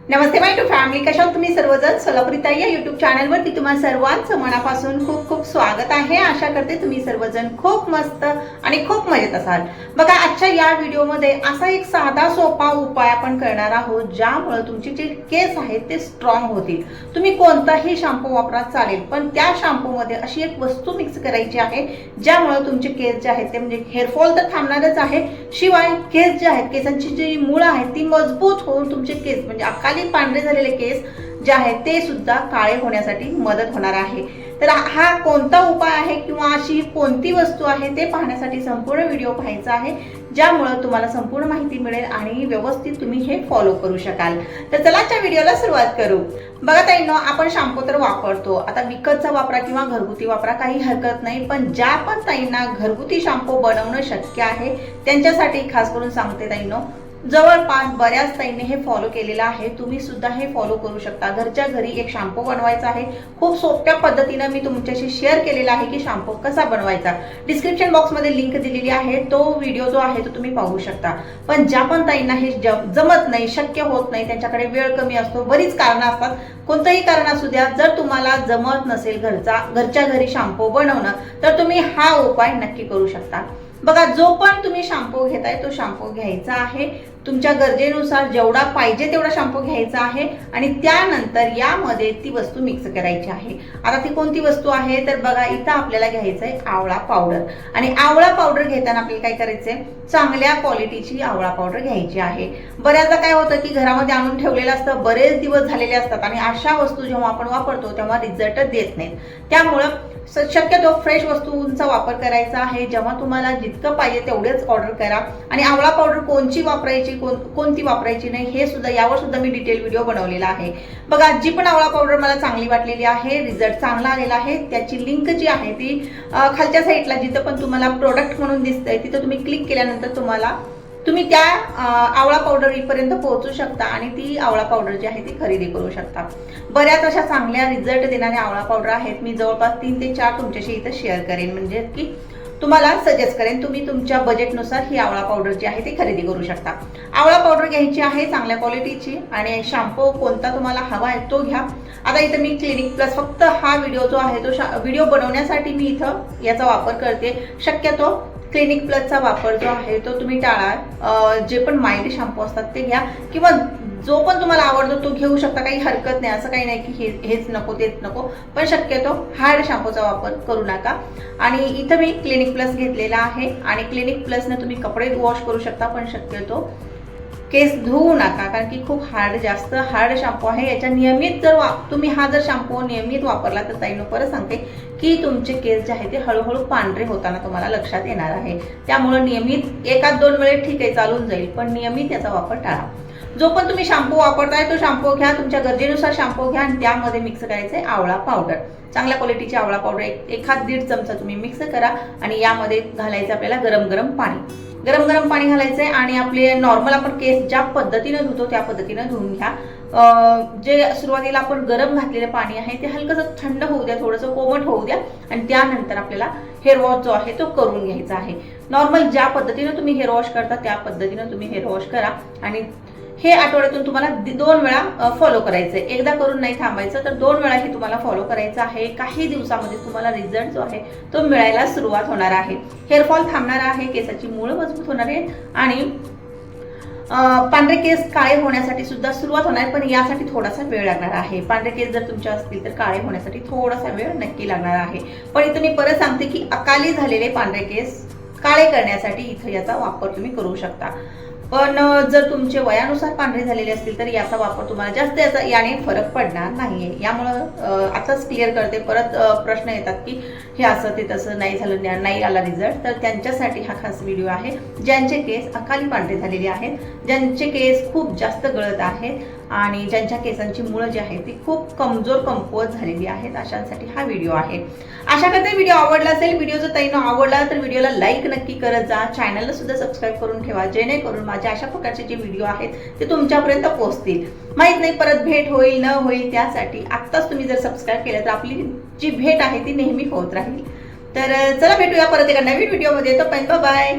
Namaste my to family कशा तुम्ही सर्वजण? सोलापुरीता या युट्यूब चॅनलवरती तुम्हाला सर्वांचं मनापासून खूप खूप स्वागत आहे. आशा करते तुम्ही सर्वजण खूप मस्त आणि खूप मजेत असाल. बघा आजच्या या व्हिडिओमध्ये असा एक साधा सोपा उपाय आपण करणार आहोत ज्यामुळे तुमचे जे केस आहेत ते स्ट्रॉंग होतील. तुम्ही कोणताही शॅम्पू वापरा चालेल पण त्या शॅम्पूमध्ये अशी एक वस्तू मिक्स करायची आहे ज्यामुळे तुमचे केस जे आहेत ते म्हणजे हेअरफॉल तर थांबणारच आहे. शिवाय केस जे आहेत केसांची जी मुळं आहेत ती मजबूत होऊन तुमचे केस म्हणजे खाली पांढरे झालेले केस जे आहेत ते सुद्धा काळे होण्यासाठी मदत होणार आहे. तर हा कोणता उपाय आहे किंवा अशी कोणती वस्तू आहे ते पाहण्यासाठी संपूर्ण व्हिडिओ पाहायचा आहे ज्यामुळं तुम्हाला संपूर्ण माहिती मिळेल आणि व्यवस्थित तुम्ही हे फॉलो करू शकाल. तर चला आजच्या व्हिडिओला सुरुवात करू. बघा ताईंनो आपण शॅम्पू तर वापरतो. आता विकतचा वापरा किंवा घरगुती वापरा काही हरकत नाही. पण ज्या पण ताईंना घरगुती शॅम्पू बनवणं शक्य आहे त्यांच्यासाठी खास करून सांगते ताईंनो जवळपास बऱ्याच ताईंनी हे फॉलो केलेलं आहे. तुम्ही सुद्धा हे फॉलो करू शकता. घरच्या घरी एक शॅम्पू बनवायचा आहे. खूप सोप्या पद्धतीनं मी तुमच्याशी शेअर केलेला आहे की शॅम्पू कसा बनवायचा. डिस्क्रिप्शन बॉक्समध्ये लिंक दिलेली आहे. तो व्हिडिओ जो आहे तो तुम्ही पाहू शकता. पण ज्या पण ताईंना हे जमत नाही शक्य होत नाही त्यांच्याकडे वेळ कमी असतो बरीच कारणं असतात. कोणतंही कारण असू द्या जर तुम्हाला जमत नसेल घरचा घरच्या घरी शॅम्पू बनवणं तर तुम्ही हा उपाय नक्की करू शकता. बघा जो पण तुम्ही शॅम्पू घेताय तो शॅम्पू घ्यायचा आहे. तुमच्या गरजेनुसार जेवढा पाहिजे तेवढा शॅम्पू घ्यायचा आहे आणि त्यानंतर यामध्ये ती वस्तू मिक्स करायची आहे. आता ती कोणती वस्तू आहे? तर बघा इथं आपल्याला घ्यायचं आहे आवळा पावडर आणि आवळा पावडर घेताना आपल्याला काय करायचं आहे चांगल्या क्वालिटीची आवळा पावडर घ्यायची आहे. बऱ्याचदा काय होतं की घरामध्ये आणून ठेवलेलं असतं बरेच दिवस झालेले असतात आणि अशा वस्तू जेव्हा आपण वापरतो तेव्हा रिझल्ट देत नाहीत. त्यामुळं स- शक्यतो फ्रेश वस्तूंचा वापर करायचा आहे. जेव्हा तुम्हाला जितकं पाहिजे तेवढेच ऑर्डर करा. आणि आवळा पावडर कोणची वापरायची? कोण कोणती वापरायची नाही हे सुद्धा यावर सुद्धा मी डिटेल व्हिडिओ बनवलेला आहे. बघा जी पण आवळा पावडर मला चांगली वाटलेली आहे रिझल्ट चांगला आलेला आहे. त्याची लिंक जी आहे ती खालच्या साईडला जिथं पण तुम्हाला प्रोडक्ट म्हणून दिसतंय तिथं तुम्ही क्लिक केल्यानंतर तुम्हाला तुम्ही त्या आवळा पावडर इथपर्यंत पोहोचू शकता आणि ती आवळा पावडर जी आहे ती खरेदी करू शकता. बऱ्याच अशा चांगल्या रिझल्ट देणाऱ्या आवळा पावडर आहेत. मी जवळपास तीन ते चार तुमच्याशी इथं शेअर करेन. म्हणजे की तुम्हाला सजेस्ट करेन तुम्ही तुमच्या बजेटनुसार ही आवळा पावडर जी आहे ती खरेदी करू शकता. आवळा पावडर घ्यायची आहे चांगल्या क्वालिटीची आणि शॅम्पू कोणता तुम्हाला हवा आहे तो घ्या. आता इथं मी क्लिनिक प्लस फक्त हा व्हिडिओ जो आहे तो व्हिडिओ बनवण्यासाठी मी इथं याचा वापर करते. शक्यतो क्लिनिक प्लसचा वापर जो आहे तो तुम्ही टाळा. जे पण माइल्ड शॅम्पू असतात ते घ्या. किंवा जो पण तुम्हाला आवडतो तो घेऊ शकता. काही हरकत नाही. असं काही नाही की हे हेच नको तेच नको. पण शक्यतो हार्ड शॅम्पूचा वापर करू नका. आणि इथं मी क्लिनिक प्लस घेतलेला आहे. आणि क्लिनिक प्लसने तुम्ही कपडे वॉश करू शकता पण शक्यतो केस धुवू नका. कारण की खूप हार्ड जास्त हार्ड शॅम्पू आहे. याच्या नियमित जर वा तुम्ही हा जर शॅम्पू नियमित वापरला तर ताईनं परत सांगते की तुमचे केस जे आहे ते हळूहळू पांढरे होताना तुम्हाला लक्षात येणार आहे. त्यामुळं नियमित एकाच दोन वेळेस ठीक आहे चालून जाईल. पण नियमित याचा वापर टाळा. जो पण तुम्ही शॅम्पू वापरताय तो शॅम्पू घ्या तुमच्या गरजेनुसार शॅम्पू घ्या आणि त्यामध्ये मिक्स करायचे आवळा पावडर चांगल्या क्वालिटीची आवळा पावडर एक एखाद दीड चमचा तुम्ही मिक्स करा आणि यामध्ये घालायचं आपल्याला गरम गरम पाणी. गरम गरम पाणी घालायचंय आणि आपले नॉर्मल आपण केस ज्या पद्धतीनं धुतो त्या पद्धतीनं धुवून घ्या. जे सुरुवातीला आपण गरम घातलेलं पाणी आहे ते हलकंसं थंड होऊ द्या थोडंसं कोमट होऊ द्या आणि त्यानंतर आपल्याला हेअर वॉश जो आहे तो करून घ्यायचा आहे. नॉर्मल ज्या पद्धतीनं तुम्ही हेअर वॉश करता त्या पद्धतीनं तुम्ही हेअर वॉश करा आणि हे आठवड्यातून तुम्हाला दोन वेळा फॉलो करायचंय. एकदा करून नाही थांबायचं तर दोन वेळा हे तुम्हाला फॉलो करायचं आहे. काही दिवसामध्ये तुम्हाला रिझल्ट जो आहे तो मिळायला सुरुवात होणार आहे. हेअरफॉल थांबणार आहे केसाची मुळं मजबूत होणार आहे आणि पांढरे केस काळे होण्यासाठी सुद्धा सुरुवात होणार आहे, पण यासाठी थोडासा वेळ लागणार आहे. पांढरे केस जर तुमचे असतील तर काळे होण्यासाठी थोडासा वेळ नक्की लागणार आहे. पण इथं मी परत सांगते की अकाली झालेले पांढरे केस काळे करण्यासाठी इथं याचा वापर तुम्ही करू शकता. पण जर तुमचे वयानुसार पांढरे झालेले असतील तर याचा वापर तुम्हाला जास्त याचा याने फरक पडणार नाहीये. यामुळं आताच क्लिअर करते. परत प्रश्न येतात की हे असं ते तसं नाही झालं नाही आला रिझल्ट तर त्यांच्यासाठी हा खास व्हिडिओ आहे. ज्यांचे केस अकाली पांढरे झालेले आहेत ज्यांचे केस खूप जास्त गळत आहेत आणि ज्यांच्या केसांची मुळं जी आहेत ती खूप कमजोर कमकुवत झालेली आहेत. अशांसाठी हा व्हिडिओ आहे. अशा करता व्हिडिओ आवडला असेल व्हिडिओ जर ताईनं आवडला तर व्हिडिओला लाईक नक्की करत जा. चॅनलला सुद्धा सबस्क्राईब करून ठेवा जेणेकरून माझ्या अशा प्रकारचे जे व्हिडिओ आहेत ते तुमच्यापर्यंत पोहोचतील. माहीत नाही परत भेट होईल न होईल त्यासाठी आत्ताच तुम्ही जर सबस्क्राईब केलं तर आपली जी भेट आहे ती नेहमी होत राहील. तर चला भेटूया परत एका नवीन व्हिडिओमध्ये. तोपर्यंत बाय